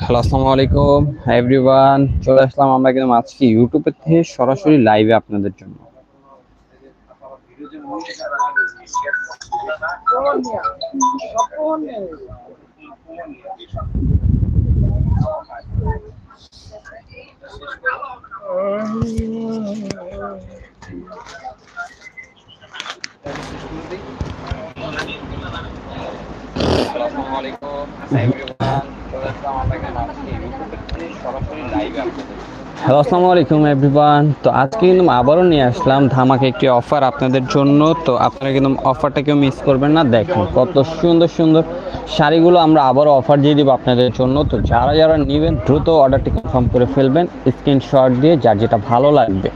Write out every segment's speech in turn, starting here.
Hello আসসালামু আলাইকুম everyone চলে আসলাম আমরা কিন্তু আজকে ইউটিউবের থেকে সরাসরি লাইভে আপনাদের জন্য। আসসালামু আলাইকুম এভরিওয়ান সরাসরি লাইভে আপনাদের হ্যালো আসসালামু আলাইকুম এভরিওয়ান তো আজকে কিন্তু আবারও নিয়ে আসলাম ধামাকে একটি অফার আপনাদের জন্য। তো আপনারা কিন্তু অফারটা কেউ মিস করবেন না। দেখুন কত সুন্দর সুন্দর শাড়িগুলো আমরা আবারও অফার দিয়ে দিব আপনাদের জন্য। তো যারা যারা নেবেন, দ্রুত অর্ডারটি কনফার্ম করে ফেলবেন। স্ক্রিনশট দিয়ে যার যেটা ভালো লাগবে।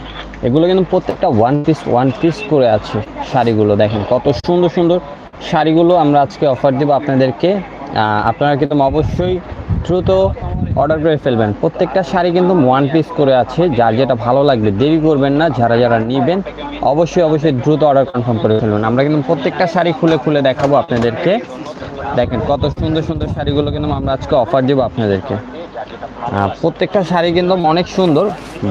এগুলো কিন্তু প্রত্যেকটা ওয়ান পিস ওয়ান পিস করে আছে শাড়িগুলো। দেখেন কত সুন্দর সুন্দর শাড়িগুলো আমরা আজকে অফার দিব আপনাদেরকে। আপনারা কিন্তু অবশ্যই দ্রুত অর্ডার করে ফেলবেন। প্রত্যেকটা শাড়ি কিন্তু ওয়ান পিস করে আছে। যার যেটা ভালো লাগবে, দেরি করবেন না। যারা যারা নেবেন, অবশ্যই অবশ্যই দ্রুত অর্ডার কনফার্ম করে ফেলবেন আমরা কিন্তু প্রত্যেকটা শাড়ি খুলে খুলে দেখাবো আপনাদেরকে। দেখেন কত সুন্দর সুন্দর শাড়িগুলো কিন্তু আমরা আজকে অফার দেবো আপনাদেরকে। প্রত্যেকটা শাড়ি কিন্তু অনেক সুন্দর।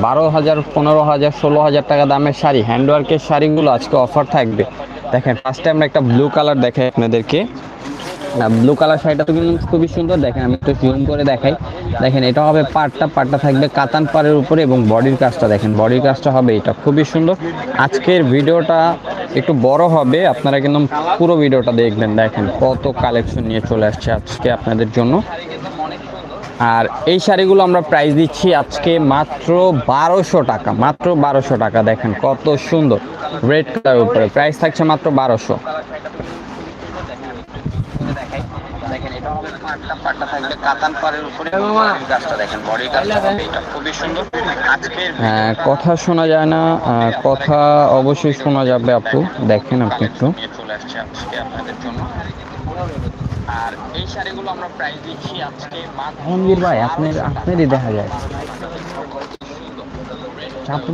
বারো হাজার, পনেরো হাজার, ষোলো হাজার টাকা দামের শাড়ি হ্যান্ডওয়ার্কের শাড়িগুলো আজকে অফার থাকবে। দেখেন ফার্স্টে আমরা একটা ব্লু কালার দেখাই আপনাদেরকে। ব্লু কালার শাড়িটা তো কিন্তু খুবই সুন্দর। দেখেন, আমি একটু জুম করে দেখাই। দেখেন, এটা হবে পাটটা পাটটা থাকবে কাতান পাড়ের উপরে এবং বডির কাজটা দেখেন, বডির কাজটা হবে এটা, খুবই সুন্দর। আজকের ভিডিওটা একটু বড় হবে, আপনারা কিন্তু পুরো ভিডিওটা দেখবেন। দেখেন, কত কালেকশন নিয়ে চলে আসছে আজকে আপনাদের জন্য। আর এই শাড়িগুলো আমরা প্রাইস দিচ্ছি আজকে মাত্র বারোশো টাকা, মাত্র বারোশো টাকা। দেখেন, কত সুন্দর। রেড কালার উপরে প্রাইস থাকছে মাত্র বারোশো দেখেন এটা হবে হ্যাঁ কথা শোনা যায় না কথা অবশ্যই শোনা যাবে আপু। দেখেন আপনি একটু। আর এই শাড়িগুলো আমরা প্রাইস দিচ্ছি আজকে মাত্র ভাই আপনার আপনারই দেখা যায়। দেখেন,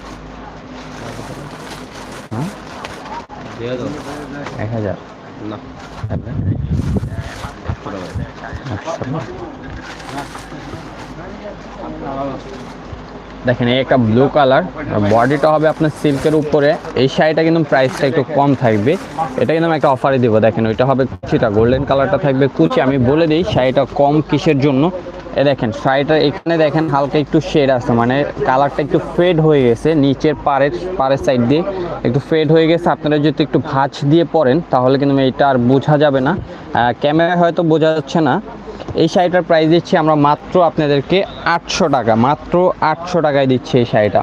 এক হাজার। তাহলে? দেখেন এই একটা ব্লু কালার বডিটা হবে আপনার সিল্কের উপরে। এই শাড়িটা কিন্তু প্রাইসটা একটু কম থাকবে। এটা কিন্তু আমি একটা অফারে দিব। দেখেন ওইটা হবে কুচিটা গোল্ডেন কালারটা থাকবে কুচি। আমি বলে দিই শাড়িটা কম কিসের জন্য? এ দেখেন, শাড়িটা এখানে দেখেন হালকা একটু শেড আছে মানে কালারটা একটু ফেড হয়ে গেছে, নিচের পাড়ের পাড়ের সাইড দিয়ে একটু ফেড হয়ে গেছে। আপনারা যদি একটু ভাঁজ দিয়ে পরেন, তাহলে কিন্তু এটা আর বোঝা যাবে না। ক্যামেরায় হয়তো বোঝা যাচ্ছে না। এই শাড়িটার প্রাইস দিচ্ছি আমরা মাত্র আপনাদেরকে আটশো টাকা, মাত্র আটশো টাকায় দিচ্ছি এই শাড়িটা।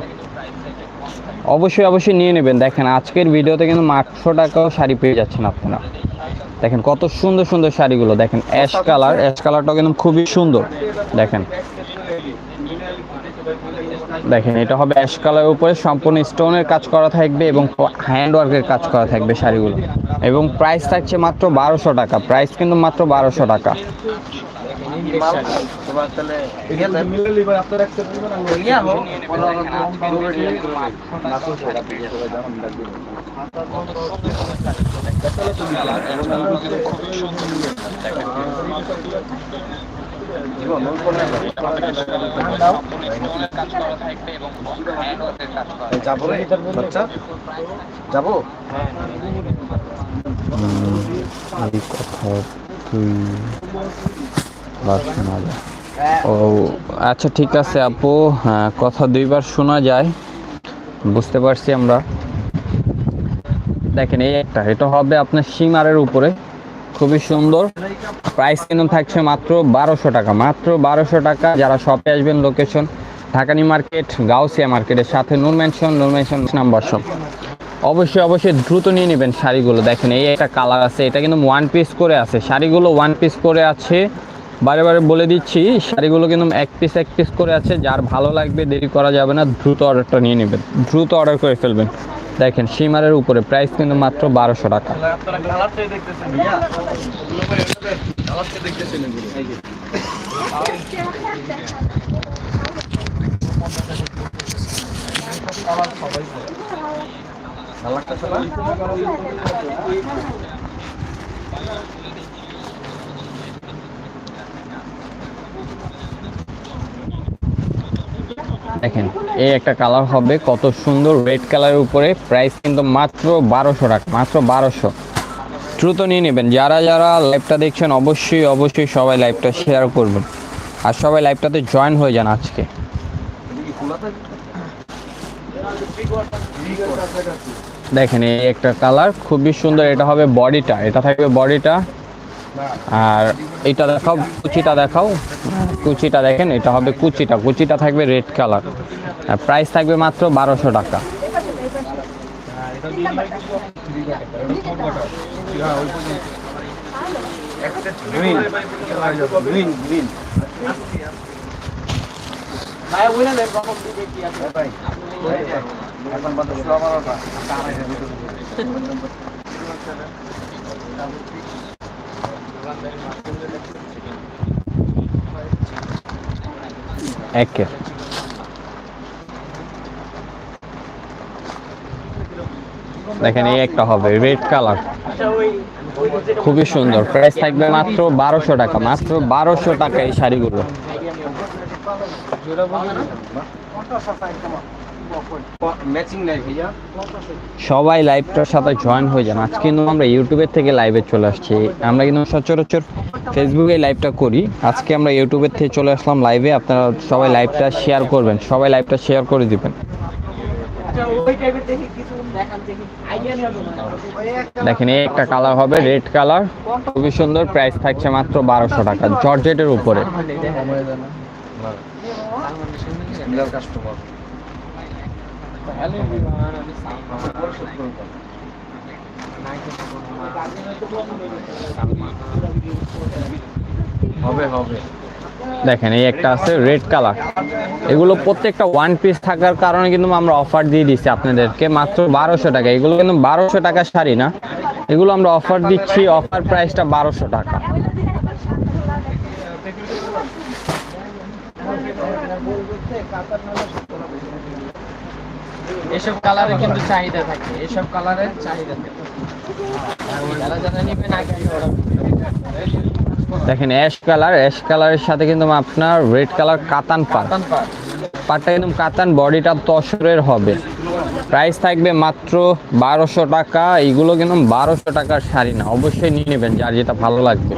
অবশ্যই অবশ্যই নিয়ে নেবেন। দেখেন, আজকের ভিডিওতে কিন্তু আটশো টাকাও শাড়ি পেয়ে যাচ্ছেন আপনারা। দেখেন কত সুন্দর সুন্দর শাড়িগুলো দেখেন অ্যাশ কালার অ্যাশ কালারটাও কিন্তু খুবই সুন্দর দেখেন। দেখেন এটা হবে অ্যাশ কালারের উপরে সম্পূর্ণ স্টোনের কাজ করা থাকবে এবং হ্যান্ড ওয়ার্কের কাজ করা থাকবে শাড়িগুলো। এবং প্রাইস থাকছে মাত্র বারোশো টাকা প্রাইস কিন্তু মাত্র বারোশো টাকা। যাব বাচ্চা যাব এই কথা তুই ও আচ্ছা ঠিক আছে আপু। হ্যাঁ কথা দুইবার শোনা যায়। বুঝতে পারছি আমরা। দেখেন, এই একটা, এটা হবে আপনার সীমারের উপরে। খুবই সুন্দর। প্রাইস কিন্তু থাকছে মাত্র বারোশো টাকা। মাত্র বারোশো টাকা। যারা শপে আসবেন লোকেশন ঢাকানি মার্কেট, গাউসিয়া মার্কেটের সাথে Noor mansion Noor mansion number shop অবশ্যই অবশ্যই দ্রুত নিয়ে নেবেন শাড়িগুলো। দেখেন, এই একটা কালার আছে। এটা কিন্তু ওয়ান পিস করে আছে। শাড়িগুলো ওয়ান পিস করে আছে। বারে বারে বলে দিচ্ছি, শাড়িগুলো কিন্তু এক পিস এক পিস করে আছে। যার ভালো লাগবে দেরি করা যাবে না, দ্রুত অর্ডারটা নিয়ে নেবেন। দ্রুত অর্ডার করে ফেলবেন। দেখেন, সীমারের উপরে প্রাইস কিন্তু মাত্র বারোশো টাকা কালারটাই দেখতেছেন ভাইয়া কালারটা দেখতেছেন এগুলো এই যে ভালো লাগতেছে না? দেখেন, এই একটা কালার হবে কত সুন্দর রেড কালারের উপরে। প্রাইস কিন্তু মাত্র বারোশো টাকা, মাত্র বারোশো। দ্রুত নিয়ে নেবেন। যারা যারা লাইভটা দেখছেন, অবশ্যই অবশ্যই সবাই লাইভটা শেয়ার করবেন। আর সবাই লাইভটাতে জয়েন হয়ে যান আজকে। দেখেন, এই একটা কালার খুবই সুন্দর, এটা হবে বডিটা এটা থাকবে বডিটা আর এটা দেখাও, কুচিটা দেখাও। কুচিটা দেখেন, এটা হবে কুচিটা। কুচিটা থাকবে রেড কালার আর প্রাইস থাকবে মাত্র বারোশো টাকা। দেখেন, এই একটা হবে রেড কালার খুবই সুন্দর। প্রাইস থাকবে মাত্র বারোশো টাকা, মাত্র বারোশো টাকা এই শাড়িগুলো। সবাই লাইভটার সাথে জয়েন হয়ে যান। আজকে কিন্তু আমরা ইউটিউবের থেকে লাইভে চলে আসছি। আমরা কিন্তু সচরাচর ফেসবুকে লাইভটা করি। আজকে আমরা ইউটিউবের থেকে চলে আসলাম লাইভে আপনারা সবাই লাইভটা শেয়ার করবেন। সবাই লাইভটা শেয়ার করে দিবেন। দেখেন, এই একটা কালার হবে রেড কালার খুবই সুন্দর। প্রাইস থাকছে মাত্র বারোশো টাকা। জর্জেটের উপরে। কাস্টমার হবে হবে। দেখেন এই একটা আছে রেড কালার এগুলো প্রত্যেকটা ওয়ান পিস থাকার কারণে কিন্তু আমরা অফার দিয়ে দিচ্ছি আপনাদেরকে। মাত্র বারোশো টাকা। এগুলো কিন্তু বারোশো টাকা শাড়ি না। এগুলো আমরা অফার দিচ্ছি অফার প্রাইসটা বারোশো টাকা। এসব কালারে কিন্তু চাহিদা থাকে এসব কালারের চাহিদা থাকে। যারা যারা নেবেন আগে। দেখেন অ্যাশ কালার অ্যাশ কালারের সাথে কিন্তু আপনার রেড কালার কাতান পার পাড়। পাটটা কিন্তু কাতান বডিটা তসরের হবে। প্রাইস থাকবে মাত্র বারোশো টাকা এইগুলো কিন্তু বারোশো টাকার শাড়ি না। অবশ্যই নিয়ে নেবেন যার যেটা ভালো লাগবে।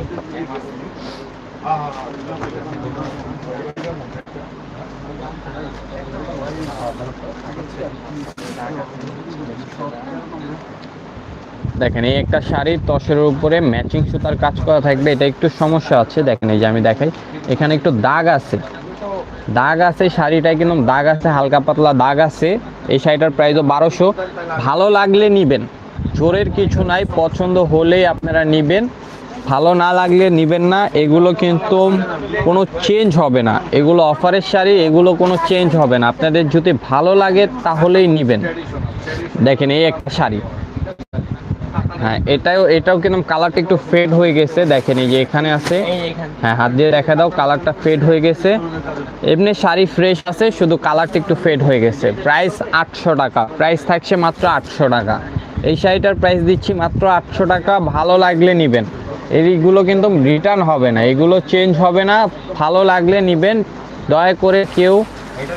দেখেন, এই একটা শাড়ি তসরের উপরে ম্যাচিং সুতার কাজ করা থাকবে, এটা একটু সমস্যা আছে। দেখেন, এই যে আমি দেখাই, এখানে একটু দাগ আছে। দাগ আছে, শাড়িটায় কিন্তু দাগ আছে, হালকা পাতলা দাগ আছে। এই শাড়িটার প্রাইসও বারোশো। ভালো লাগলে নিবেন। জোরের কিছু নাই, পছন্দ হলেই আপনারা নিবেন। ভালো না লাগলে নিবেন না। এগুলো কিন্তু কোনো চেঞ্জ হবে না। এগুলো অফারের শাড়ি, এগুলো কোনো চেঞ্জ হবে না। আপনাদের যদি ভালো লাগে তাহলেই নিবেন। দেখেন, এই একটা শাড়ি। হ্যাঁ এটাও এটাও কিন্তু কালারটা একটু ফেড হয়ে গেছে দেখেন এই যে এখানে আছে। হ্যাঁ হাত দিয়ে দেখা দাও কালারটা ফেড হয়ে গেছে। এমনি শাড়ি ফ্রেশ আছে শুধু কালারটা একটু ফেড হয়ে গেছে। প্রাইস আটশো টাকা প্রাইস থাকছে মাত্র আটশো টাকা। এই শাড়িটার প্রাইস দিচ্ছি মাত্র আটশো টাকা ভালো লাগলে নিবেন। এইগুলো কিন্তু রিটার্ন হবে না এগুলো চেঞ্জ হবে না ভালো লাগলে নিবেন। দয়া করে কেউ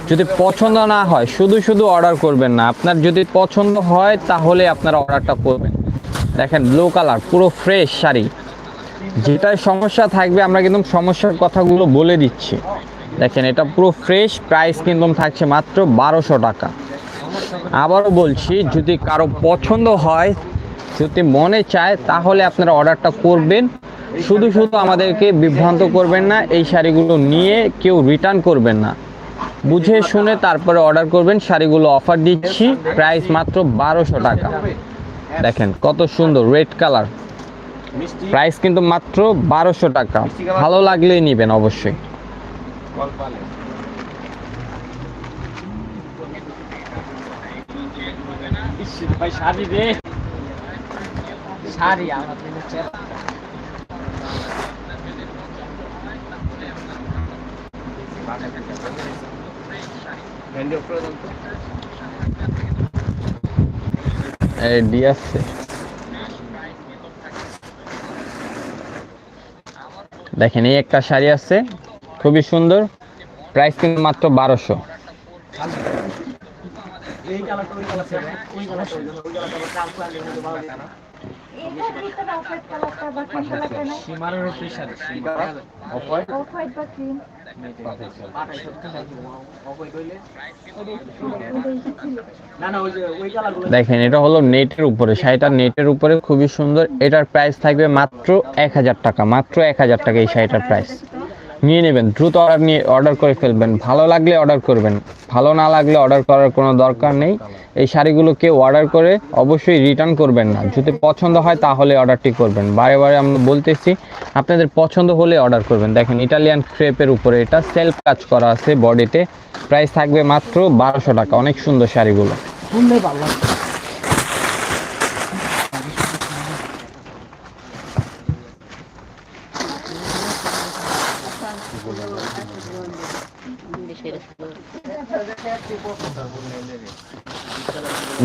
যদি পছন্দ না হয় শুধু শুধু অর্ডার করবেন না। আপনার যদি পছন্দ হয় তাহলে আপনারা অর্ডারটা করবেন। দেখেন ব্লু কালার পুরো ফ্রেশ শাড়ি। যেটায় সমস্যা থাকবে, আমরা কিন্তু সমস্যার কথাগুলো বলে দিচ্ছি। দেখেন, এটা পুরো ফ্রেশ প্রাইস কিন্তু থাকছে মাত্র বারোশো টাকা। আবারও বলছি, যদি কারও পছন্দ হয়, যদি মনে চায়, তাহলে আপনারা অর্ডারটা করবেন। শুধু শুধু আমাদেরকে বিভ্রান্ত করবেন না, এই শাড়িগুলো নিয়ে কেউ রিটার্ন করবেন না। বুঝে শুনে তারপরে অর্ডার করবেন, শাড়িগুলো অফার দিচ্ছি প্রাইস মাত্র বারোশো টাকা। দেখেন কত সুন্দর রেড কালার প্রাইস কিন্তু মাত্র বারোশো টাকা। ভালো লাগলেই নেবেন অবশ্যই ভাই শাড়ি রে শাড়ি আমরা তো নিচে হ্যান্ডি অফ করে দেন তো এই ডি আসছে দেখেন এই একটা শাড়ি আছে খুবই সুন্দর। প্রাইস কিন্তু মাত্র বারোশো। দেখেন, এটা হলো নেটের উপরে শাড়িটা নেটের উপরে খুবই সুন্দর। এটার প্রাইস থাকবে মাত্র এক হাজার টাকা, মাত্র এক হাজার টাকা এই শাড়িটার প্রাইস নিয়ে নেবেন, দ্রুত অর্ডার নিয়ে অর্ডার করে ফেলবেন। ভালো লাগলে অর্ডার করবেন, ভালো না লাগলে অর্ডার করার কোনো দরকার নেই। এই শাড়িগুলো কেউ অর্ডার করে অবশ্যই রিটার্ন করবেন না। যদি পছন্দ হয় তাহলে অর্ডারটি করবেন। বারে বারে আমরা বলতেছি, আপনাদের পছন্দ হলে অর্ডার করবেন। দেখেন, ইটালিয়ান ক্রেপের উপরে এটা সেলফ কাজ করা আছে বডিতে। প্রাইস থাকবে মাত্র বারোশো টাকা। অনেক সুন্দর শাড়িগুলো।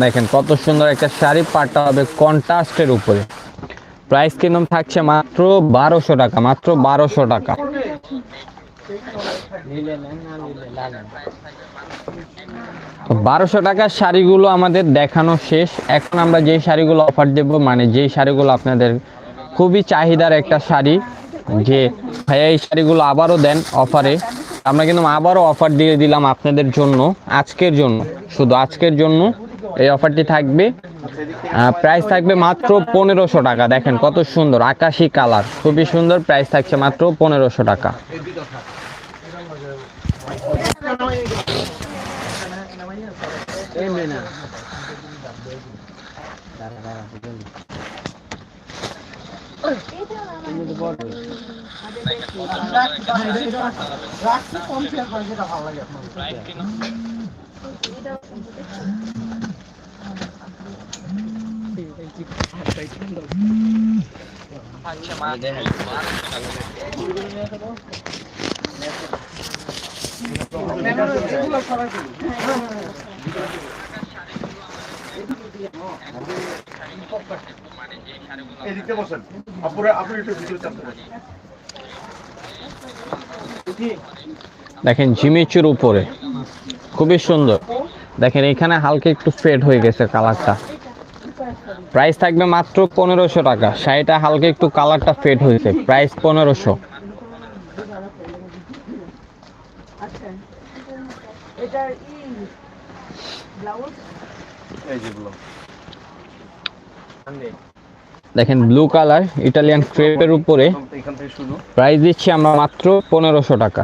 দেখেন কত সুন্দর একটা শাড়ি, পাটটা হবে কন্ট্রাস্টের উপরে। প্রাইস কিন্তু থাকছে? মাত্র বারোশো টাকা, মাত্র বারোশো টাকা। বারোশো টাকার শাড়িগুলো আমাদের দেখানো শেষ। এখন আমরা যেই শাড়িগুলো অফার দেব মানে যেই শাড়িগুলো আপনাদের খুবই চাহিদার একটা শাড়ি, যে ভাইয়া এই শাড়িগুলো আবারও দেন অফারে আমরা কিন্তু আবারও অফার দিয়ে দিলাম আপনাদের জন্য, আজকের জন্য। শুধু আজকের জন্য এই অফারটি থাকবে। প্রাইস থাকবে মাত্র পনেরোশো টাকা। দেখেন কত সুন্দর, আকাশি কালার। খুবই সুন্দর প্রাইস থাকছে মাত্র পনেরোশো টাকা। রাখছি কম শেয়ার করে যেটা ভালো লাগে আপনার এদিকে বসেন। আপুরা আপনি একটু চাপতে দেখেন জিমিচুর উপরে। খুবই সুন্দর। দেখেন, এখানে হালকা একটু ফেড হয়ে গেছে কালারটা প্রাইস থাকবে মাত্র পনেরোশো টাকা। শাড়িটা হালকা একটু কালারটা ফেড হয়েছে। প্রাইস পনেরোশো। দেখেন ব্লু কালার ইটালিয়ান ক্রেপের উপরে প্রাইস দিচ্ছি আমরা মাত্র পনেরোশো টাকা।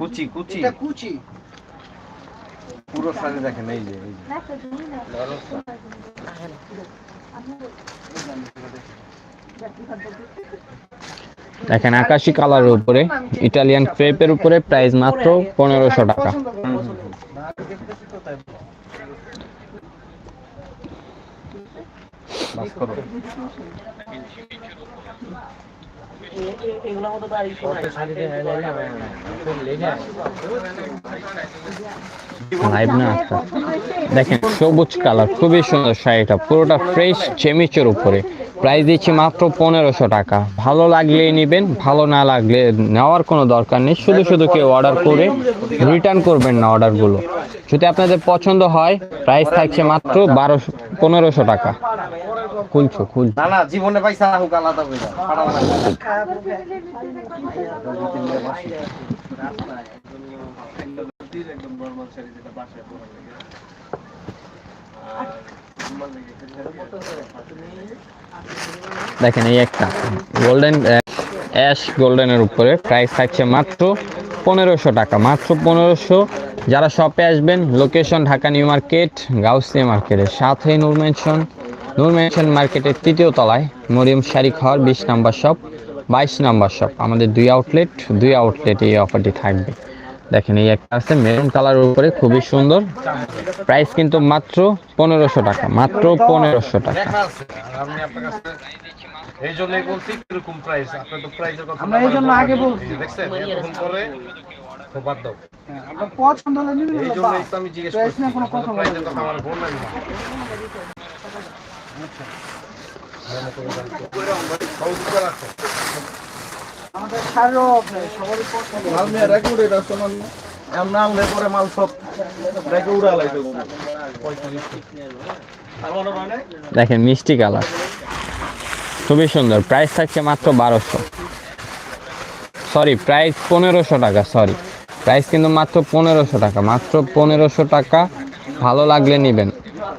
কুচি কুচি। এটা কুচি। পুরো শাড়ি দেখেন এই যে এই যে। না তো তুমি না দেখেন আকাশি কালারের উপরে ইটালিয়ান ক্রেপের উপরে প্রাইস মাত্র পনেরোশো টাকা। করে। দেখেন, সবুজ কালার, খুবই সুন্দর শাড়িটা, পুরোটা ফ্রেশ চেমিচের উপরে। প্রাইস দিচ্ছি মাত্র পনেরোশো টাকা। ভালো লাগলেই নেবেন, ভালো না লাগলে নেওয়ার কোনো দরকার নেই। শুধু শুধু কেউ অর্ডার করে রিটার্ন করবেন না অর্ডারগুলো যদি আপনাদের পছন্দ হয় প্রাইস থাকছে মাত্র বারোশো, পনেরোশো টাকা। খুলছো খুল না না জীবনে পয়সা হোক আলাদা হয়ে লাগবে দেখেন এই একটা। গোল্ডেন অ্যাশ গোল্ডেনের উপরে প্রাইস থাকছে মাত্র পনেরোশো টাকা। মাত্র পনেরোশো। যারা শপে আসবেন location Dhaka new market Gausia মার্কেটের সাথে নূর মেনশন নূর মেনশন মার্কেটের তৃতীয় তলায় মরিয়ম শাড়ি ঘর বিশ নাম্বার শপ বাইশ নাম্বার শপ। আমাদের দুই আউটলেট দুই আউটলেট এই অফারটি থাকবে। দেখেন এই একটা আছে মেরুন কালারের উপরে খুবই সুন্দর। প্রাইস কিন্তু মাত্র পনেরোশো টাকা মাত্র পনেরোশো টাকা। লেখা আছে আর আমি আপনার কাছে এই জন্যই বলছি কীরকম প্রাইস আপনি তো প্রাইসের কথা আমরা এই জন্য আগে বলছি। দেখছেন এরকম করে তো বাদ দাও। হ্যাঁ, আপনার পছন্দ হলে নিয়ে এই জন্যই তো আমি জিজ্ঞেস Price করছি নিয়ে কোনো কথা বলা প্রাইসের যাবে কথা না। দেখেন, মিষ্টি কালার। খুবই সুন্দর। প্রাইস থাকছে মাত্র বারোশো। সরি প্রাইস পনেরোশো টাকা সরি প্রাইস কিন্তু মাত্র পনেরোশো টাকা। মাত্র পনেরোশো টাকা ভালো লাগলে নেবেন।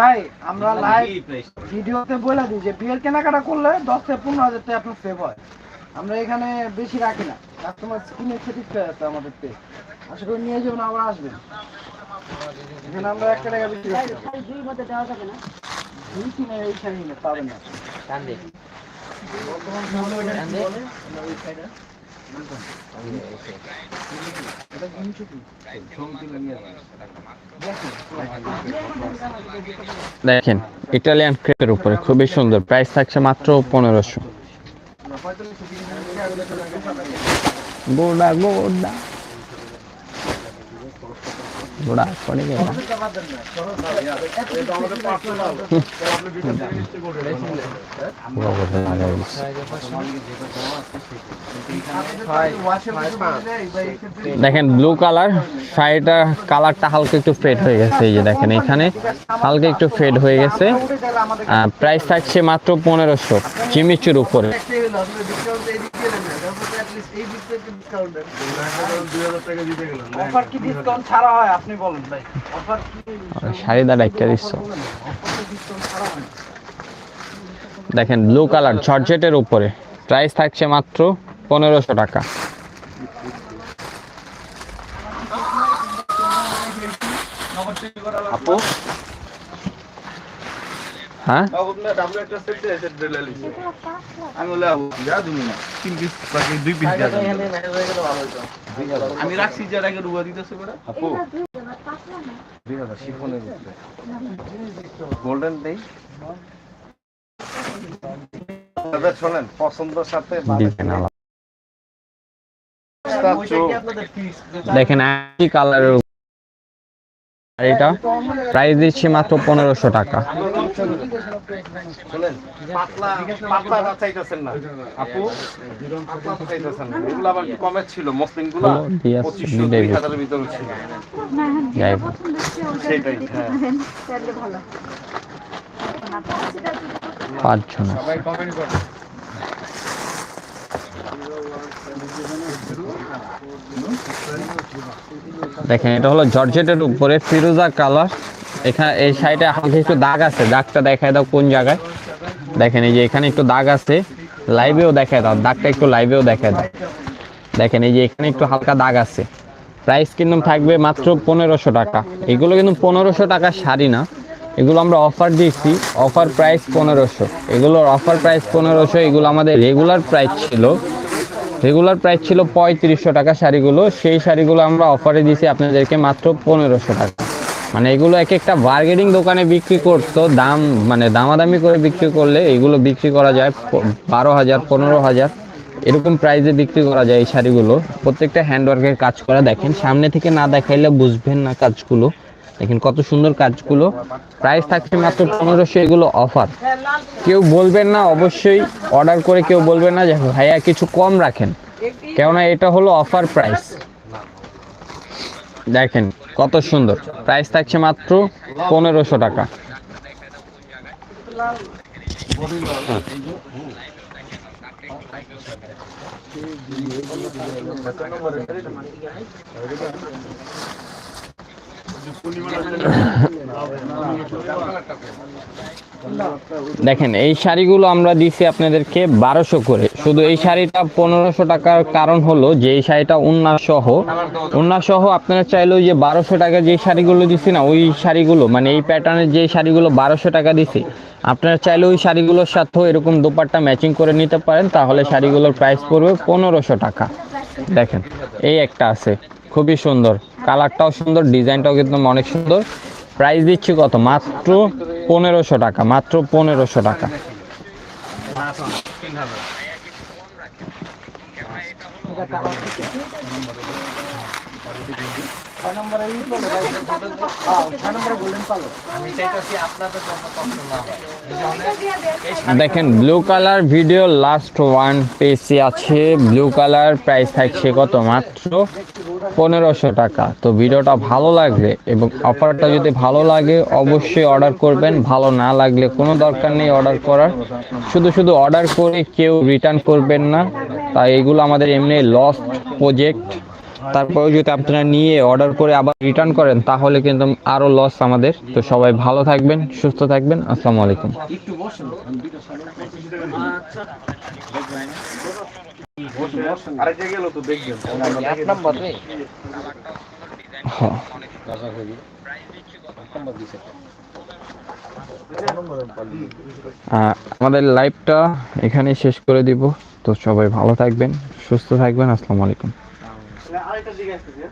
ভাই আমরা লাইভ ভিডিওতে বলে দিই যে বিয়ের কেনাকাটা করলে দশ থেকে পনেরো হাজার টাকা আপনার সেভ হয়। আমরা এখানে বেশি রাখি না। কাস্টমার স্কিনে স্যাটিসফাই আছে আমাদের পেয়ে আশা করি নিয়ে যাবেন আবার আসবেন। এখানে আমরা একটা টাকা বেশি রাখি। দুই মধ্যে দেওয়া যাবে না? দুই কিনে এই পাবেন না। বর্তমান দেখেন ইটালিয়ান ক্রেপের উপরে খুবই সুন্দর। প্রাইস থাকছে মাত্র পনেরোশো। গোডা গোডা গোডা পড়ে গেল পুরো বোঝা লাগাই দিচ্ছে। ওয়াশের মধ্যে বলে দেয়, বা এক্ষেত্রে দেখেন ব্লু কালার শাড়িটা কালারটা হালকা একটু ফেড হয়ে গেছে এই যে দেখেন এখানে। হালকা একটু ফেড হয়ে গেছে। গেলে প্রাইস থাকছে মাত্র পনেরোশো চিমিচুর উপরে। Offer কি discount ছাড়া হয়? আপনি বলেন ভাই। অফার কি শাড়িটা একটা দিচ্ছ। দেখেন ব্লু কালার জর্জেটের উপরে। প্রাইস থাকছে মাত্র পনেরোশো টাকা। আপু? হ্যাঁ? আমি রাখছি যে আগে রুয়া দিতেছে গোল্ডেন দেই দাদা শোনেন পছন্দের সাথে দেখেন একই কালারের এটা প্রাইস দিচ্ছি মাত্র পনেরোশো টাকা। সেটাই, হ্যাঁ। যদি পাঁচজন আছে। সবাই কমেন্ট করো দেখেন, এটা হলো জর্জেটের উপরে ফিরোজা কালার। এখানে এই সাইডে হালকা একটু দাগ আছে। দাগটা দেখায় দাও কোন জায়গায়। দেখেন, এই যে এখানে একটু দাগ আছে। লাইভেও দেখায় দাও। দাগটা একটু লাইভেও দেখায় দাও। দেখেন, এই যে এখানে একটু হালকা দাগ আছে। প্রাইস কিন্তু থাকবে মাত্র পনেরোশো টাকা। এগুলো কিন্তু পনেরোশো টাকা শাড়ি না। এগুলো আমরা অফার দিচ্ছি অফার প্রাইস পনেরোশো। এগুলোর অফার প্রাইস পনেরোশো। এগুলো আমাদের রেগুলার প্রাইস ছিল। রেগুলার প্রাইস ছিল পঁয়ত্রিশশো টাকা শাড়িগুলো। সেই শাড়িগুলো আমরা অফারে দিয়েছি আপনাদেরকে মাত্র পনেরোশো টাকা। মানে এগুলো এক একটা বার্গেনিং দোকানে বিক্রি করতো, দাম মানে দামাদামি করে বিক্রি করলে এগুলো বিক্রি করা যায় বারো হাজার, পনেরো হাজার। এরকম প্রাইসে বিক্রি করা যায় এই শাড়িগুলো। প্রত্যেকটা হ্যান্ডওয়ার্কের কাজ করা। দেখেন, সামনে থেকে না দেখাইলে বুঝবেন না কাজগুলো। দেখেন কত সুন্দর কাজগুলো। প্রাইস থাকছে মাত্র পনেরোশো, এগুলো অফার কেউ বলবেন না, অবশ্যই অর্ডার করে কেউ বলবেন না যে ভাইয়া কিছু কম রাখেন। কেননা এটা হলো অফার প্রাইস দেখেন কত সুন্দর। প্রাইস থাকছে মাত্র পনেরোশো টাকা। দেখেন, এই শাড়িগুলো আমরা দিছি আপনাদেরকে বারোশো করে। শুধু এই শাড়িটা পনেরোশো টাকার কারণ হলো যে এই শাড়িটা উন্নাস সহ আপনারা চাইলেও যে বারোশো টাকা যে শাড়িগুলো দিছি না, ওই শাড়িগুলো মানে এই প্যাটার্নের যে শাড়িগুলো বারোশো টাকা দিছি, আপনারা চাইলে ওই শাড়িগুলোর সাথেও এরকম দোপাট্টা ম্যাচিং করে নিতে পারেন, তাহলে শাড়িগুলোর প্রাইস পড়বে পনেরোশো টাকা। দেখেন, এই একটা আছে। খুবই সুন্দর। কালারটাও সুন্দর, ডিজাইনটাও কিন্তু অনেক সুন্দর। প্রাইস দিচ্ছি কত? মাত্র পনেরোশো টাকা, মাত্র পনেরোশো টাকা। ছয় নম্বরে ই বলে ভাই ছয় নম্বরে গোল্ডেন পালো। আমি চাইতেছি আপনাদের জন্য কষ্ট না এই যে অনেক দেখেন blue colour video last one পেজে আছে। ব্লু কালার প্রাইস থাকছে কত মাত্র? পনেরোশো টাকা। তো ভিডিওটা ভালো লাগলে এবং অফারটা যদি ভালো লাগে অবশ্যই অর্ডার করবেন। ভালো না লাগলে কোনো দরকার নেই অর্ডার করার। শুধু শুধু অর্ডার করে কেউ রিটার্ন করবেন না। তাই এগুলো আমাদের এমনি লস্ট প্রজেক্ট তারপরে যদি আপনারা নিয়ে অর্ডার করে আবার রিটার্ন করেন, তাহলে কিন্তু আরও লস আমাদের। তো সবাই ভালো থাকবেন, সুস্থ থাকবেন। আসসালামু আলাইকুম। হ্যাঁ। আমাদের লাইভটা এখানেই শেষ করে দিব। তো সবাই ভালো থাকবেন, সুস্থ থাকবেন। আসসালামু আলাইকুম। আরেকটা দিকে আসতেছে